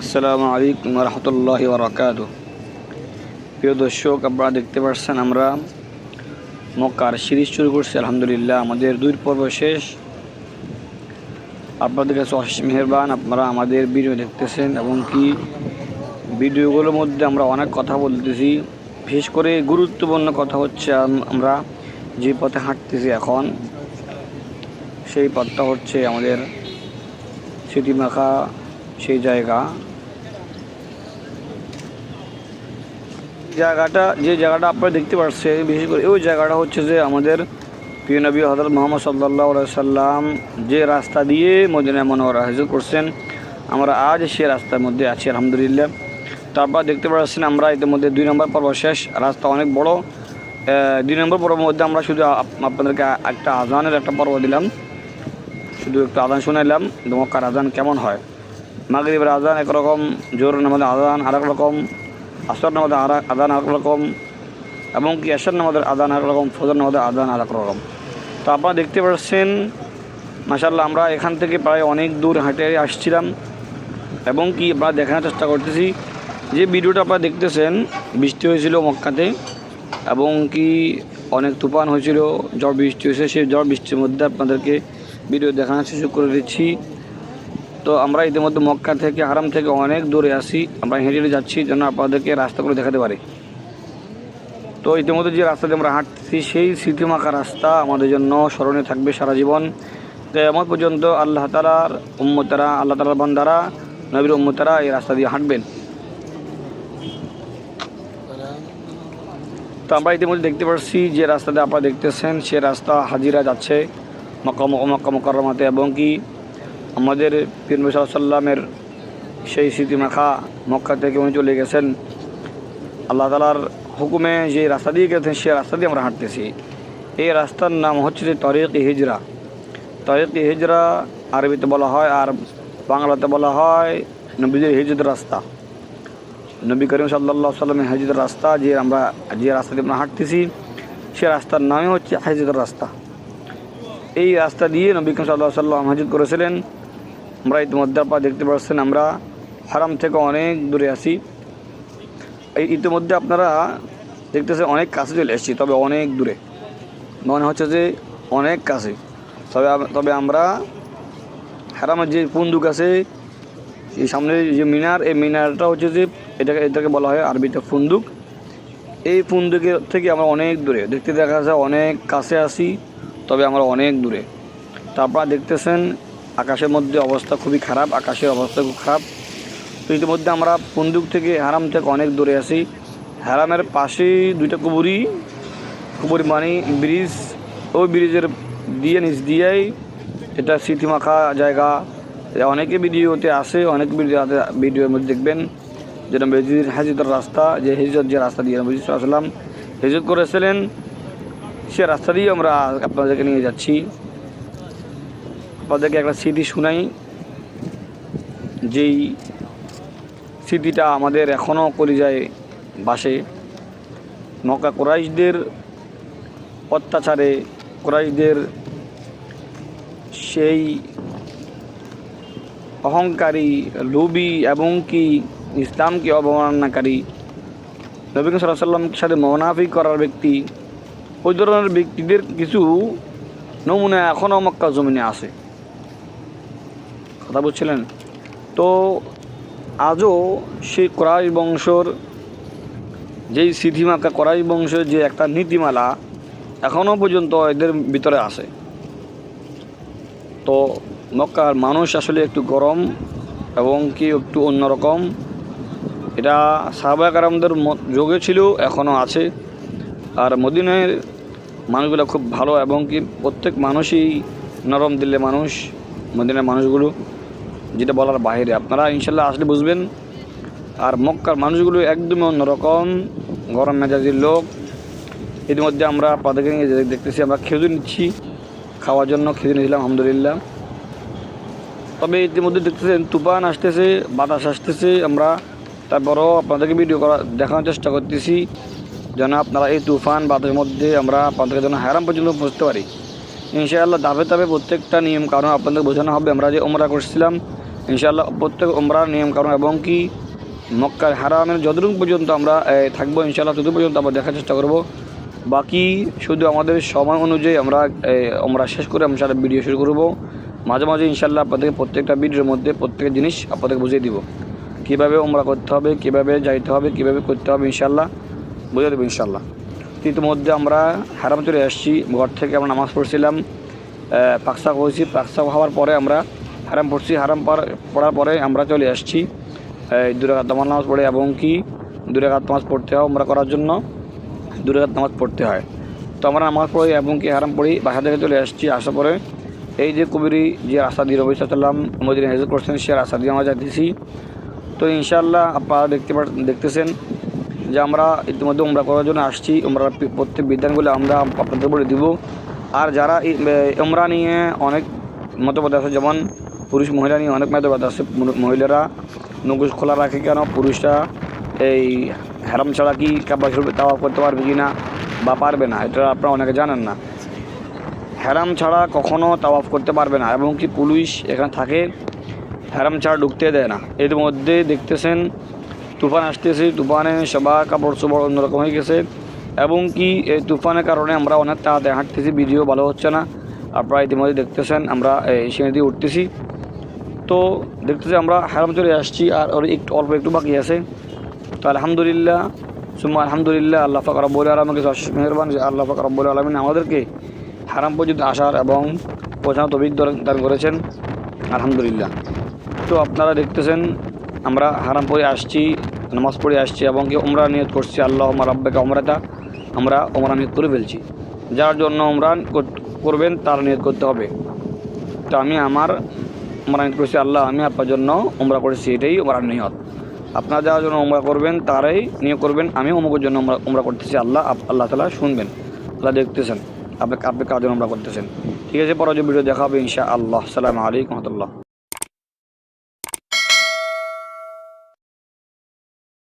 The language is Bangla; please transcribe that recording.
আসসালামু আলাইকুম রহমতুল্লাহ বরকাত প্রিয় দর্শক, আপনারা দেখতে পাচ্ছেন আমরা মক্কার সিরিজ শুরু করছি, আলহামদুলিল্লাহ। আমাদের দুই পর্ব শেষ। আপনাদের কাছে অশেষ মেহরবান, আপনারা আমাদের ভিডিও দেখতেছেন এবং কি ভিডিওগুলোর মধ্যে আমরা অনেক কথা বলতেছি। বিশেষ করে গুরুত্বপূর্ণ কথা হচ্ছে আমরা যে পথে হাঁটতেছি এখন, সেই পথটা হচ্ছে আমাদের স্মৃতিমাখা সেই জায়গা। জায়গাটা, যে জায়গাটা আপনারা দেখতে পাচ্ছেন, বিশেষ করে ওই জায়গাটা হচ্ছে যে আমাদের প্রিয় নবী হজরত মোহাম্মদ সাল্লাহ সাল্লাম যে রাস্তা দিয়ে মদিনা মনোহর হাজির করছেন। আমরা আজ সে রাস্তার মধ্যে আছি, আলহামদুলিল্লাহ। তারপর দেখতে পাচ্ছেন, আমরা ইতিমধ্যে দুই নম্বর পর্ব শেষ। রাস্তা অনেক বড়। দুই নম্বর পর্বের মধ্যে আমরা শুধু আপনাদেরকে একটা আজানের একটা পর্ব দিলাম। শুধু একটু আজান শুনাইলাম মক্কার আজান কেমন হয়। মাগরিবের আজান একরকম জোর নামাজের আজান আরেক রকম আসর নামাজের আজান আরেক রকম এবং কি এশার নামাজের আজান আরেক রকম ফজর নামাজের আজান আরেক রকম। তো আপনারা দেখতে পাচ্ছেন মাসাল্লাহ আমরা এখান থেকে প্রায় অনেক দূর হেঁটে আসছিলাম এবং কি আপনারা দেখানোর চেষ্টা করতেছি। যে ভিডিওটা আপনারা দেখতেছেন, বৃষ্টি হয়েছিল মক্কাতে এবং কি অনেক তুফান হয়েছিল, ঝড় বৃষ্টি হয়েছে, সেই ঝড় বৃষ্টির মধ্যে আপনাদেরকে ভিডিও দেখানোর সুযোগ করে দিচ্ছি। তো আমরা ইতিমধ্যে মক্কা থেকে হারাম থেকে অনেক দূরে আসি আমরা হেঁটে হেঁটে যাচ্ছি যেন আপনাদেরকে রাস্তাগুলো দেখাতে পারি। তো ইতিমধ্যে যে রাস্তা দিয়ে আমরা হাঁটছি, সেই স্মৃতিমাখা রাস্তা আমাদের জন্য স্মরণে থাকবে সারা জীবন। তো এমন পর্যন্ত আল্লাহ তালার উম্মতারা, আল্লাহ তালার বান্দারা, নবীর উম্মতারা এই রাস্তা দিয়ে হাঁটবেন। তো আমরা ইতিমধ্যে দেখতে পাচ্ছি যে রাস্তাতে আপনারা দেখতেছেন, সে রাস্তা হাজিরা যাচ্ছে মক্কা মক্কা মক্কা মকরমাতে এবং কি আমাদের পীর সাল্লামের সেই স্মৃতিমাখা মক্কা থেকে উনি চলে গেছেন। আল্লাহ তালার হুকুমে যে রাস্তা দিয়ে গেছেন, সে রাস্তা দিয়ে আমরা হাঁটতেছি। এই রাস্তার নাম হচ্ছে যে তরিক হিজরা। তরিক হিজরা আরবিতে বলা হয় আর বাংলাতে বলা হয় নবীদের হিজুদের রাস্তা। নবী করিম সাল্লাহ সাল্লামের হাজিদের রাস্তা যে আমরা, যে রাস্তা দিয়ে আমরা হাঁটতেছি, সে রাস্তার নামই হচ্ছে হাজিদের রাস্তা। এই রাস্তা দিয়ে নবী করিম সাল্লাহ সাল্লাম হাজিদ করেছিলেন। আমরা ইতিমধ্যে আপনারা দেখতে পাচ্ছেন, আমরা হারাম থেকে অনেক দূরে আছি। এই ইতিমধ্যে আপনারা দেখতেছেন অনেক কাছে চলে এসেছি, তবে অনেক দূরে। মনে হচ্ছে যে অনেক কাছে। তবে তবে আমরা হারামের যে পুন্দুক আছে, এই সামনে যে মিনার, এই মিনারটা হচ্ছে যে এটাকে এটাকে বলা হয় আরবিতে ফুন্দুক। এই ফুন্দুকের থেকে আমরা অনেক দূরে। দেখতে দেখা যায় অনেক কাছে আসি তবে আমরা অনেক দূরে। তা আপনারা দেখতেছেন আকাশের মধ্যে অবস্থা খুবই খারাপ, আকাশের অবস্থা খুব খারাপ। তো ইতিমধ্যে আমরা ফুন্দুক থেকে হারাম থেকে অনেক দূরে আছি। হারামের পাশে দুইটা কুবুরি কুবুরি মানে ব্রিজ। ওই ব্রিজের দিয়ে নিচ দিয়েই এটা স্মৃতিমাখা জায়গা। অনেকে ভিডিওতে আসে অনেক ভিডিও ভিডিওর মধ্যে দেখবেন যেটা মেজিদ হাজিদের রাস্তা, যে হেজত যে রাস্তা দিয়ে নবী সাল্লাম হেজত করেছিলেন, সে রাস্তা দিয়ে আমরা আপনাদেরকে নিয়ে যাচ্ছি। আপনাদেরকে একটা স্মৃতি শুনাই। যেই স্মৃতিটা আমাদের এখনও কলিজায় বাসে। মক্কা কোরাইশদের অত্যাচারে কোরাইশদের সেই অহংকারী, লোভী এবং কি ইসলামকে অবমাননাকারী নবী সাল্লাহ সাল্লামের সাথে মনাফি করার ব্যক্তি, ওই ধরনের ব্যক্তিদের কিছু নমুনা এখনও মক্কা জমিনে আছে। কথা বলছিলেন। তো আজও সেই কোরাই বংশর যেই স্মৃতিমাকা কোরাই বংশের যে একটা নীতিমালা এখনও পর্যন্ত এদের ভিতরে আছে। তো মক্কার মানুষ আসলে একটু গরম এবং কি একটু অন্যরকম। এটা সাহবাকারামদের যোগে ছিল, এখনও আছে। আর মদিনের মানুষগুলো খুব ভালো এবং কি প্রত্যেক মানুষই নরম দিলে মানুষ, মদিনের মানুষগুলো যেটা বলার বাইরে। আপনারা ইনশাল্লাহ আসলে বুঝবেন। আর মক্কার মানুষগুলো একদমই অন্যরকম। গরম মেজাজির লোক। ইতিমধ্যে আমরা আপনাদেরকে দেখতেছি, আমরা খেজুর নিচ্ছি। খাওয়ার জন্য খেজুর নিয়েছিলাম, আলহামদুলিল্লাহ। তবে ইতিমধ্যে দেখতেছেন, তুফান আসতেছে, বাতাস আসতেছে। আমরা তারপরও আপনাদেরকে ভিডিও করা, দেখানোর চেষ্টা করতেছি। যেন আপনারা এই তুফান, বাতাসের মধ্যে আমরা আপনাদেরকে যেন হারাম পর্যন্ত পৌঁছতে পারি। ইনশাআল্লাহ ধাপে ধাপে প্রত্যেকটা নিয়ম কারণ আপনাদের বোঝানো হবে। আমরা যে ওমরা করছিলাম ইনশাআল্লাহ প্রত্যেক ওমরার নিয়মকানুন এবং কি মক্কার হারামের যতটুকু পর্যন্ত আমরা থাকব, ইনশাআল্লাহ ততটুকু পর্যন্ত আমরা দেখার চেষ্টা করব। বাকি শুধু আমাদের সময় অনুযায়ী আমরা আমরা শেষ করে আমরা সারা ভিডিও শুরু করব। মাঝে মাঝে ইনশাআল্লাহ আপনাদেরকে প্রত্যেকটা ভিডিওর মধ্যে প্রত্যেকটা জিনিস আপনাদেরকে বুঝিয়ে দিব। কীভাবে ওমরা করতে হবে, কীভাবে যাইতে হবে, কীভাবে করতে হবে ইনশাআল্লাহ বুঝে দেবো ইনশাআল্লাহ। তো ইতিমধ্যে আমরা হারাম চলে আসছি, ঘর থেকে আমরা নামাজ পড়ছিলাম পাকসা হয়েছি পাকসা হওয়ার পরে আমরা হারাম পড়ছি হারাম পড়ার পরে আমরা চলে আসছি দুরাঘাত নামাজ নামাজ পড়ে এবং কি দুরাঘাত নামাজ পড়তে হয় আমরা করার জন্য দুরাঘাত নামাজ পড়তে হয়। তো আমরা নামাজ পড়ি এবং কি হারাম পড়ি বাসা থেকে চলে আসছি, আসার পরে এই যে কবিরি যে রাস্তা দিয়ে রবি সাল্লাম মদিন হেজর করছেন, সে রাস্তা দিয়ে আমরা যাইতেছি। তো ইনশাআল্লাহ আপনারা দেখতে দেখতেছেন যে আমরা ইতিমধ্যে উমরা করার জন্য আসছি উমরা প্রত্যেক বিধানগুলো আমরা আপনাদের বলে দিব। আর যারা উমরা নিয়ে অনেক মতবাদ আছে, যেমন পুরুষ মহিলা নিয়ে অনেক মতবাদ আছে। মু- মহিলারা নকুশ খোলা রাখে কেন? পুরুষরা এই হ্যারাম ছাড়া কি কাবা তাওয়া করতে পারবে কি না বা পারবে না? এটা আপনারা অনেকে জানেন না। হ্যারাম ছাড়া কখনও তাওয়াফ করতে পারবে না। এবং কি পুলিশ এখানে থাকে হ্যারাম ছাড়া ঢুকতে দেয় না। এর মধ্যে দেখতেছেন, তুফান আসতেছে, তুফানে সবার কাপড় চোপড় অন্যরকম হয়ে গেছে। এবং কি এই তুফানের কারণে আমরা অনেক তাড়াতাড়ি হাঁটতেছি, ভিডিও ভালো হচ্ছে না। আপনারা ইতিমধ্যে দেখতেছেন, আমরা এই সিঁড়ি উঠতেছি। তো দেখতেছি আমরা হারাম চলে আসছি আর ওর একটু অল্প একটু বাকি আছে। তো আলহামদুলিল্লাহ, সুম্মা আলহামদুলিল্লাহ, আল্লাহ ফাকর রব্বুল আলমকে অশেষ মেহরবান যে আল্লাহ ফাকর রব্বুল আলমিন আমাদেরকে হারাম পর্যন্ত আসার এবং পৌঁছানো তবিক দান করেছেন। আলহামদুলিল্লাহ। তো আপনারা দেখতেছেন, আমরা হারাম পড়ে আসছি, নামাজ পড়ে আসছি এবং কি ওমরা নিয়ত করছি। আল্লাহ আমার রব্বাকে ওমরাটা আমরা ওমরা নিয়ত করে ফেলছি। যার জন্য ওমরা কর- করবেন, তার নিয়ত করতে হবে। তো আমি আমার ওমরা নিয়ত করছি আল্লাহ, আমি আপনার জন্য উমরা করেছি, এটাই ওমরা নিয়ত। আপনারা যার জন্য উমরা করবেন, তারাই নিয়ে করবেন। আমি অমুকের জন্য উমরা উমরা করতেছি, আল্লাহ আল্লাহ তালা শুনবেন, আল্লাহ দেখতেছেন, আপনি আপনি জন্য উমরা করতেছেন। ঠিক আছে পরে যে ভিডিও দেখা হবে ইনশা আল্লাহ সালাম আলাইকুম রহমতুল্লাহ।